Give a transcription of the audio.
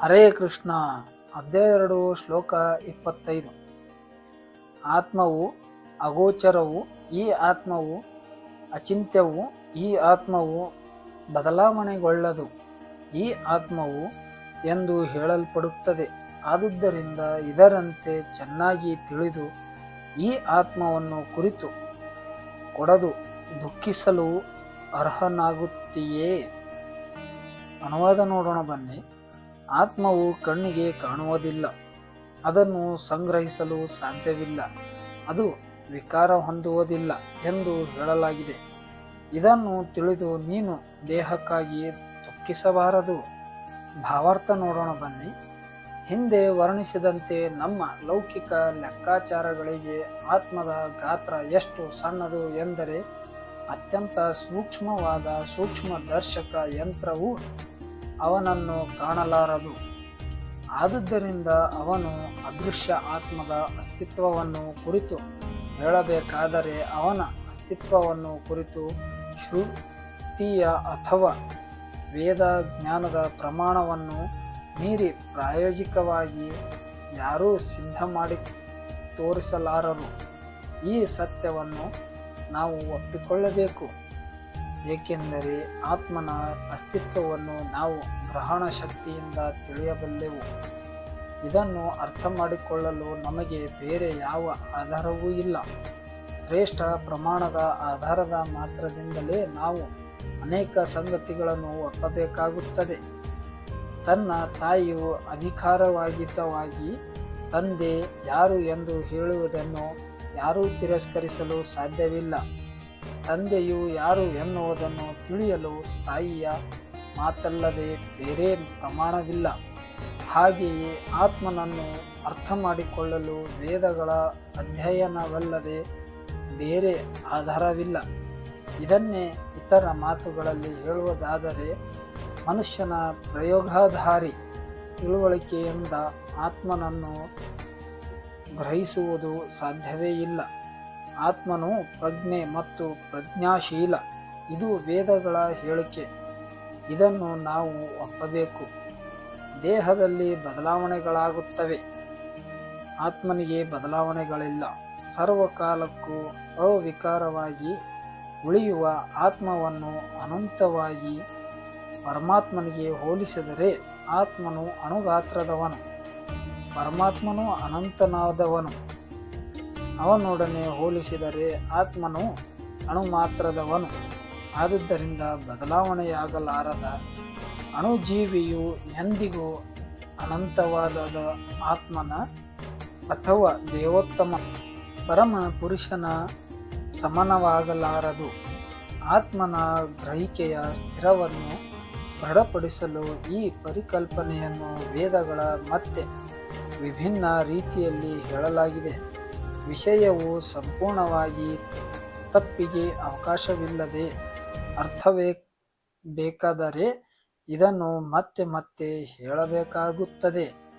ಹರೇ ಕೃಷ್ಣ ಹದಿನೆರಡು ಶ್ಲೋಕ ಇಪ್ಪತ್ತೈದು. ಆತ್ಮವು ಅಗೋಚರವು, ಈ ಆತ್ಮವು ಅಚಿಂತ್ಯವು, ಈ ಆತ್ಮವು ಬದಲಾವಣೆಗೊಳ್ಳದು, ಈ ಆತ್ಮವು ಎಂದು ಹೇಳಲ್ಪಡುತ್ತದೆ. ಆದುದರಿಂದ ಇದರಂತೆ ಚೆನ್ನಾಗಿ ತಿಳಿದು ಈ ಆತ್ಮವನ್ನು ಕುರಿತು ಕೊಡದು ದುಃಖಿಸಲು ಅರ್ಹನಾಗುತ್ತೀಯೇ? ಅನುವಾದ ನೋಡೋಣ ಬನ್ನಿ. ಆತ್ಮವು ಕಣ್ಣಿಗೆ ಕಾಣುವುದಿಲ್ಲ. ಅದನ್ನು ಸಂಗ್ರಹಿಸಲು ಸಾಧ್ಯವಿಲ್ಲ. ಅದು ವಿಕಾರ ಹೊಂದುವುದಿಲ್ಲ ಎಂದು ಹೇಳಲಾಗಿದೆ. ಇದನ್ನು ತಿಳಿದು ನೀನು ದೇಹಕ್ಕಾಗಿ ದುಃಖಿಸಬಾರದು. ಭಾವಾರ್ಥ ನೋಡೋಣ ಬನ್ನಿ. ಹಿಂದೆ ವರ್ಣಿಸಿದಂತೆ ನಮ್ಮ ಲೌಕಿಕ ಲೆಕ್ಕಾಚಾರಗಳಿಗೆ ಆತ್ಮದ ಗಾತ್ರ ಎಷ್ಟು ಸಣ್ಣದು ಎಂದರೆ ಅತ್ಯಂತ ಸೂಕ್ಷ್ಮವಾದ ಸೂಕ್ಷ್ಮ ದರ್ಶಕ ಯಂತ್ರವು ಅವನನ್ನು ಕಾಣಲಾರದು. ಆದುದರಿಂದ ಅವನು ಅದೃಶ್ಯ ಆತ್ಮದ ಅಸ್ತಿತ್ವವನ್ನು ಕುರಿತು ಹೇಳಬೇಕಾದರೆ ಅವನ ಅಸ್ತಿತ್ವವನ್ನು ಕುರಿತು ಶ್ರುತಿಯ ಅಥವಾ ವೇದ ಜ್ಞಾನದ ಪ್ರಮಾಣವನ್ನು ಮೀರಿ ಪ್ರಾಯೋಜಿಕವಾಗಿ ಯಾರೂ ಸಿದ್ಧ ಮಾಡಿ ತೋರಿಸಲಾರರು. ಈ ಸತ್ಯವನ್ನು ನಾವು ಒಪ್ಪಿಕೊಳ್ಳಬೇಕು. ಏಕೆಂದರೆ ಆತ್ಮನ ಅಸ್ತಿತ್ವವನ್ನು ನಾವು ಗ್ರಹಣ ಶಕ್ತಿಯಿಂದ ತಿಳಿಯಬಲ್ಲೆವು. ಇದನ್ನು ಅರ್ಥ ಮಾಡಿಕೊಳ್ಳಲು ನಮಗೆ ಬೇರೆ ಯಾವ ಆಧಾರವೂ ಇಲ್ಲ. ಶ್ರೇಷ್ಠ ಪ್ರಮಾಣದ ಆಧಾರದ ಮಾತ್ರದಿಂದಲೇ ನಾವು ಅನೇಕ ಸಂಗತಿಗಳನ್ನು ಒಪ್ಪಬೇಕಾಗುತ್ತದೆ. ತನ್ನ ತಾಯಿಯು ಅಧಿಕಾರವಾಗಿತವಾಗಿ ತಂದೆ ಯಾರು ಎಂದು ಹೇಳುವುದನ್ನು ಯಾರೂ ತಿರಸ್ಕರಿಸಲು ಸಾಧ್ಯವಿಲ್ಲ. ತಂದೆಯು ಯಾರು ಎನ್ನುವುದನ್ನು ತಿಳಿಯಲು ತಾಯಿಯ ಮಾತಲ್ಲದೆ ಬೇರೆ ಪ್ರಮಾಣವಿಲ್ಲ. ಹಾಗೆಯೇ ಆತ್ಮನನ್ನು ಅರ್ಥ ಮಾಡಿಕೊಳ್ಳಲು ವೇದಗಳ ಅಧ್ಯಯನವಲ್ಲದೆ ಬೇರೆ ಆಧಾರವಿಲ್ಲ. ಇದನ್ನೇ ಇತರ ಮಾತುಗಳಲ್ಲಿ ಹೇಳುವುದಾದರೆ ಮನುಷ್ಯನ ಪ್ರಯೋಗಾಧಾರಿ ತಿಳುವಳಿಕೆಯಿಂದ ಆತ್ಮನನ್ನು ಗ್ರಹಿಸುವುದು ಸಾಧ್ಯವೇ ಇಲ್ಲ. ಆತ್ಮನು ಪ್ರಜ್ಞೆ ಮತ್ತು ಪ್ರಜ್ಞಾಶೀಲ. ಇದು ವೇದಗಳ ಹೇಳಿಕೆ. ಇದನ್ನು ನಾವು ಒಪ್ಪಬೇಕು. ದೇಹದಲ್ಲಿ ಬದಲಾವಣೆಗಳಾಗುತ್ತವೆ. ಆತ್ಮನಿಗೆ ಬದಲಾವಣೆಗಳಿಲ್ಲ. ಸರ್ವಕಾಲಕ್ಕೂ ಅವಿಕಾರವಾಗಿ ಉಳಿಯುವ ಆತ್ಮವನ್ನು ಅನಂತವಾಗಿ ಪರಮಾತ್ಮನಿಗೆ ಹೋಲಿಸಿದರೆ ಆತ್ಮನು ಅಣುಗಾತ್ರದವನು, ಪರಮಾತ್ಮನು ಅನಂತನಾದವನು. ಅವನೊಡನೆ ಹೋಲಿಸಿದರೆ ಆತ್ಮನು ಅಣು ಮಾತ್ರದವನು ಆದುದರಿಂದ ಬದಲಾವಣೆಯಾಗಲಾರದ ಅಣುಜೀವಿಯು ಎಂದಿಗೂ ಅನಂತವಾದ ಆತ್ಮನ ಅಥವಾ ದೇವೋತ್ತಮ ಪರಮ ಪುರುಷನ ಸಮನವಾಗಲಾರದು. ಆತ್ಮನ ಗ್ರಹಿಕೆಯ ಸ್ಥಿರವನ್ನು ದೃಢಪಡಿಸಲು ಈ ಪರಿಕಲ್ಪನೆಯನ್ನು ವೇದಗಳ ಮತ್ತೆ ವಿಭಿನ್ನ ರೀತಿಯಲ್ಲಿ ಹೇಳಲಾಗಿದೆ. ವಿಷಯವು ಸಂಪೂರ್ಣವಾಗಿ ತಪ್ಪಿಗೆ ಅವಕಾಶವಿಲ್ಲದೆ ಅರ್ಥವೇ ಬೇಕಾದರೆ ಇದನ್ನು ಮತ್ತೆ ಮತ್ತೆ ಹೇಳಬೇಕಾಗುತ್ತದೆ.